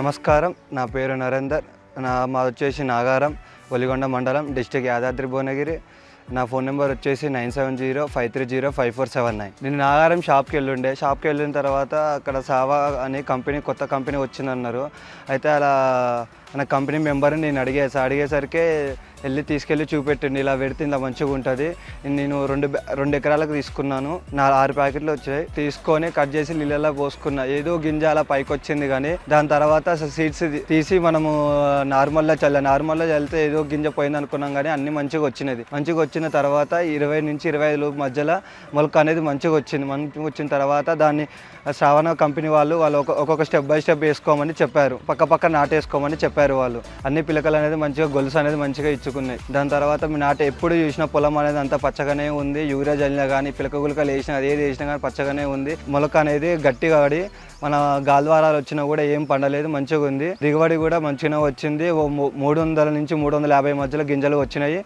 నమస్కారం. నా పేరు నరేందర్. నా మాది వచ్చేసి నాగారం ఒలిగొండ మండలం డిస్టిక్ యాదాద్రి భువనగిరి. నా ఫోన్ నెంబర్ వచ్చేసి nine seven zero five three zero five four seven nine. నేను నాగారం షాప్కి వెళ్ళుండే. షాప్కి వెళ్ళిన తర్వాత అక్కడ సావా అనే కంపెనీ కొత్త కంపెనీ వచ్చిందన్నారు. అయితే అలా మన కంపెనీ మెంబర్ని నేను అడిగేసా. అడిగేసరికి వెళ్ళి తీసుకెళ్ళి చూపెట్టిండి. ఇలా పెడితే ఇలా మంచిగా ఉంటుంది. నేను రెండు రెండు ఎకరాలకు తీసుకున్నాను. నా ఆరు ప్యాకెట్లు వచ్చాయి. తీసుకొని కట్ చేసి నీళ్ళలో పోసుకున్నా. ఏదో గింజ అలా పైకి వచ్చింది కానీ దాని తర్వాత సీడ్స్ తీసి మనము నార్మల్గా చల్ల నార్మల్గా చల్లితే ఏదో గింజ పోయింది అనుకున్నాం కానీ అన్ని మంచిగా వచ్చినది మంచిగా వచ్చిన తర్వాత ఇరవై నుంచి ఇరవై ఐదు లోపు మధ్యలో మొలక అనేది మంచిగా వచ్చింది. మంచిగా వచ్చిన తర్వాత దాన్ని శ్రావణ కంపెనీ వాళ్ళు వాళ్ళు ఒక్కొక్క స్టెప్ బై స్టెప్ వేసుకోమని చెప్పారు. పక్క పక్క నాటేసుకోమని చెప్పారు వాళ్ళు. అన్ని పిలకలు అనేది మంచిగా గొలుసు అనేది మంచిగా ఇచ్చుకున్నాయి. దాని తర్వాత మీ నాట ఎప్పుడు చూసిన పొలం అనేది అంత పచ్చగానే ఉంది. యూరియా జల్లినా కానీ పిలక గులకలు వేసినా అది ఏది వేసినా కానీ పచ్చగానే ఉంది. మొలక అనేది గట్టిగా పడి మన గాల్వారాలు వచ్చినా కూడా ఏం పండలేదు మంచిగా ఉంది. దిగుబడి కూడా మంచిగా వచ్చింది. ఓ మూ- మూడు వందల నుంచి మూడు వందల యాభై మధ్యలో గింజలు వచ్చినాయి.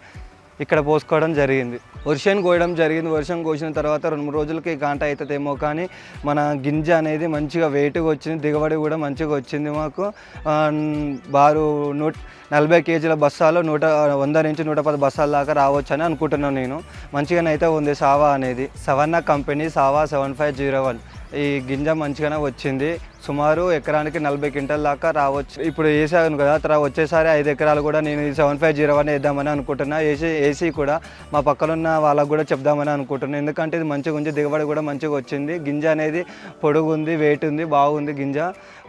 ఇక్కడ పోసుకోవడం జరిగింది. వర్షం కోయడం జరిగింది. వర్షం కోసిన తర్వాత రెండు మూడు రోజులకి కాంట అవుతుందేమో కానీ మన గింజ అనేది మంచిగా వెయిట్గా వచ్చింది. దిగుబడి కూడా మంచిగా వచ్చింది మాకు. బారు నూట నలభై కేజీల బస్తాలు నూట వంద నుంచి నూట పది బస్సాల దాకా రావచ్చు అని అనుకుంటున్నాను నేను. మంచిగానైతే ఉంది సావా అనేది. Savarna company Sava seven five zero one. ఈ గింజ మంచిగానే వచ్చింది. సుమారు ఎకరానికి నలభై క్వింటల్ దాకా రావచ్చు. ఇప్పుడు వేసాను కదా తర్వాత వచ్చేసారి ఐదు ఎకరాలు కూడా నేను ఈ సెవెన్ ఫైవ్ జీరో వన్ వేద్దామని అనుకుంటున్నా. ఏసీ ఏసీ కూడా మా పక్కనున్న వాళ్ళకు కూడా చెప్దామని అనుకుంటున్నాను ఎందుకంటే ఇది మంచిగా ఉంది దిగుబడి కూడా మంచిగా వచ్చింది. గింజ అనేది పొడుగు ఉంది వెయిట్ ఉంది బాగుంది గింజ.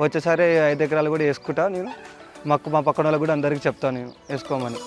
వచ్చేసారి ఐదు ఎకరాలు కూడా వేసుకుంటా నేను. మాకు మా పక్కన వాళ్ళకు కూడా అందరికీ చెప్తాను నేను వేసుకోమని.